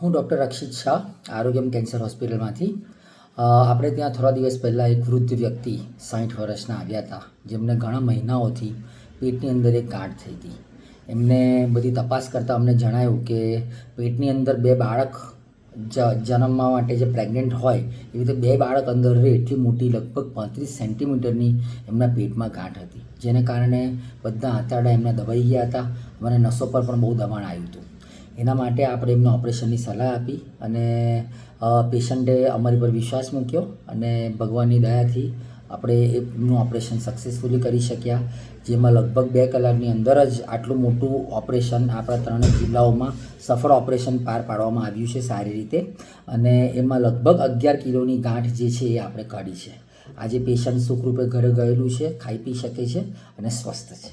હું doctor Rakshit Shah Arogyam cancer હોસ્પિટલમાંથી. આપણે ત્યાં થોડા દિવસ પહેલાં એક વૃદ્ધ વ્યક્તિ સાઠ વર્ષના આવ્યા હતા, જેમને ઘણા મહિનાઓથી પેટની અંદર એક ગાંઠ થઈ હતી. એમને બધી તપાસ કરતાં અમને જણાયું કે પેટની અંદર બે બાળક જન્મવા માટે જે પ્રેગ્નન્ટ હોય, એવી રીતે બે બાળક અંદર રહે એટલી મોટી, લગભગ પાંત્રીસ સેન્ટીમીટરની એમના પેટમાં ગાંઠ હતી. જેને કારણે બધા આંતરડા એમના દબાઈ ગયા હતા. અને નસો પર પણ બહુ દબાણ આવ્યું હતું. એના માટે આપણે એમને ઓપરેશનની સલાહ આપી અને પેશન્ટે અમારી પર વિશ્વાસ મૂક્યો અને ભગવાનની દયાથી આપણે એમનું ઓપરેશન સક્સેસફુલી કરી શક્યા. જેમાં લગભગ બે કલાકની અંદર જ આટલું મોટું ઓપરેશન આપણા ત્રણેય જિલ્લાઓમાં સફળ ઓપરેશન પાર પાડવામાં આવ્યું છે સારી રીતે. અને એમાં લગભગ અગિયાર કિલોની ગાંઠ જે છે એ આપણે કાઢી છે. આજે પેશન્ટ સુખરૂપે ઘરે ગયેલું છે, ખાઈ પી શકે છે અને સ્વસ્થ છે.